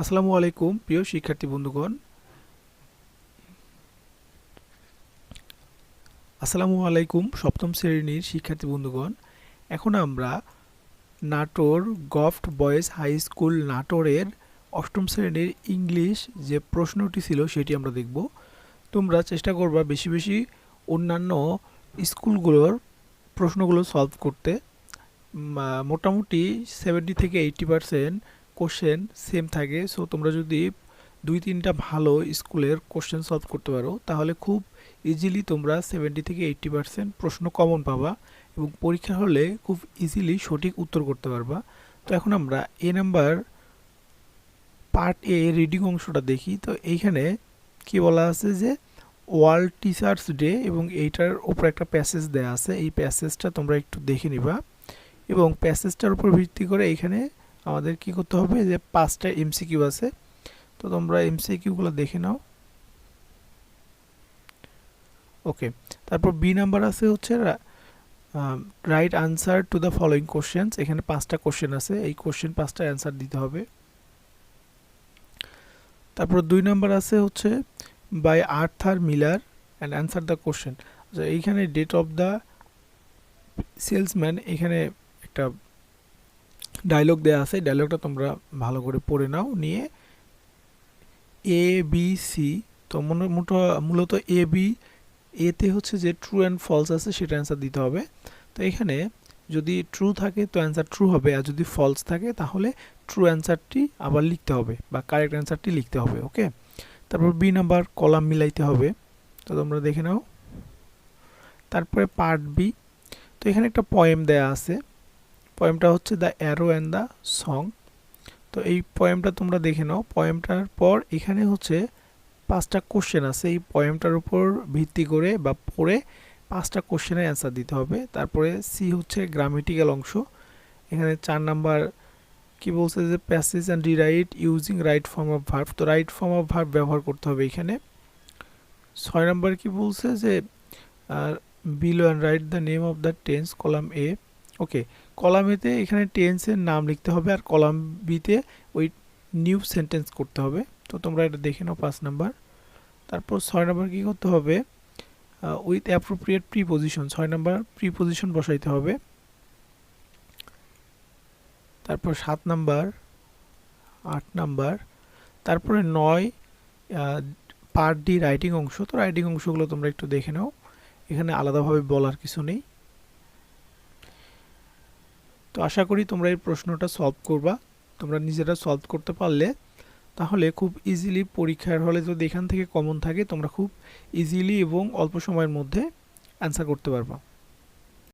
আসসালামু আলাইকুম, প্রিয় শিক্ষার্থী বন্ধুগণ। আসসালামু আলাইকুম, সপ্তম শ্রেণির শিক্ষার্থী বন্ধুগণ। এখন আমরা নাটোর গফট বয়েজ হাই স্কুল নাটোরের অষ্টম শ্রেণির ইংলিশ যে প্রশ্নটি ছিল সেটি আমরা দেখব। তোমরা চেষ্টা করবা বেশি বেশি অন্যান্য স্কুলগুলোর প্রশ্নগুলো সলভ করতে। মোটামুটি সেভেন্টি থেকে এইটটি পারসেন্ট কোশ্চেন সেম থাকে। সো তোমরা যদি দুই তিনটা ভালো স্কুলের কোশ্চেন সলভ করতে পারো, তাহলে খুব ইজিলি তোমরা সেভেন্টি থেকে এইটটি পার্সেন্ট প্রশ্ন কমন পাবা এবং পরীক্ষা হলে খুব ইজিলি সঠিক উত্তর করতে পারবা। তো এখন আমরা A number part A reading অংশটা দেখি। তো এইখানে কি বলা আছে যে ওয়ার্ল্ড টিচার্স ডে এবং এইটার উপর একটা প্যাসেজ দেয়া আছে। এই প্যাসেজটা তোমরা একটু দেখে নিবা এবং প্যাসেজটার উপর ভিত্তি করে এখানে আমাদের কি করতে হবে যে পাঁচটা এমসিকিউ আছে। তো তোমরা এমসিকিউগুলো দেখে নাও। ওকে, তারপর বি নাম্বার আছে হচ্ছে right answer to the following questions এখানে পাঁচটা কোশ্চেন আছে, এই কোশ্চেন পাঁচটা অ্যান্সার দিতে হবে। তারপর দুই নাম্বার আছে হচ্ছে by Arthur Miller and answer the question আচ্ছা এইখানে ডেট অফ দ্য সেলসম্যান এখানে একটা ডায়লগ দেওয়া আছে ডায়লগটা তোমরা ভালো করে পড়ে নাও, নিয়ে এ বি সি তো মনে মূলত এ বি এতে হচ্ছে যে ট্রু অ্যান্ড ফলস আছে, সেটা অ্যান্সার দিতে হবে। তো এখানে যদি ট্রু থাকে, তো অ্যান্সার ট্রু হবে, আর যদি ফলস থাকে, তাহলে ট্রু অ্যান্সারটি আবার লিখতে হবে, বা কারেক্ট অ্যান্সারটি লিখতে হবে ওকে তারপর বি নাম্বার কলাম মিলাইতে হবে, তো তোমরা দেখে নাও। তারপরে পার্ট বি তো এখানে একটা পয়েম দেয়া আছে পয়েমটা হচ্ছে the arrow and the song তো এই পয়েমটা তোমরা দেখে নাও। পয়েমটার পর এখানে হচ্ছে পাঁচটা কোশ্চেন আছে। এই পয়েমটার উপর ভিত্তি করে বা পড়ে পাঁচটা কোশ্চেনের অ্যান্সার দিতে হবে। তারপরে সি হচ্ছে গ্রামেটিক্যাল অংশ। এখানে চার নাম্বার কি বলছে যে passage and rewrite using right form of verb তো রাইট ফর্ম অফ ভার্ব ব্যবহার করতে হবে এখানে। ছয় নাম্বার কি বলছে যে below and write the name of the tense column A okay column এতে এখানে টেন্সের নাম লিখতে হবে আর কলাম বিতে ওই নিউ সেন্টেন্স করতে হবে। তো তোমরা এটা দেখে নাও পাঁচ নাম্বার। তারপর ছয় নাম্বার কী করতে হবে? উইথ অ্যাপ্রোপ্রিয়েট প্রিপোজিশন ছয় নাম্বার প্রিপোজিশন বসাইতে হবে। তারপর সাত নাম্বার, আট নাম্বার, তারপরে নয় পার্ট ডি রাইটিং অংশ। তো রাইটিং অংশগুলো তোমরা একটু দেখে নাও। এখানে আলাদাভাবে বলার কিছু নেই। তো আশা করি তোমরা এই প্রশ্নটা সলভ করবা। তোমরা নিজেরা সলভ করতে পারলে তাহলে খুব ইজিলি পরীক্ষার হলে যদি এখান থেকে কমন থাকে, তোমরা খুব ইজিলি এবং অল্প সময়ের মধ্যে অ্যান্সার করতে পারবা।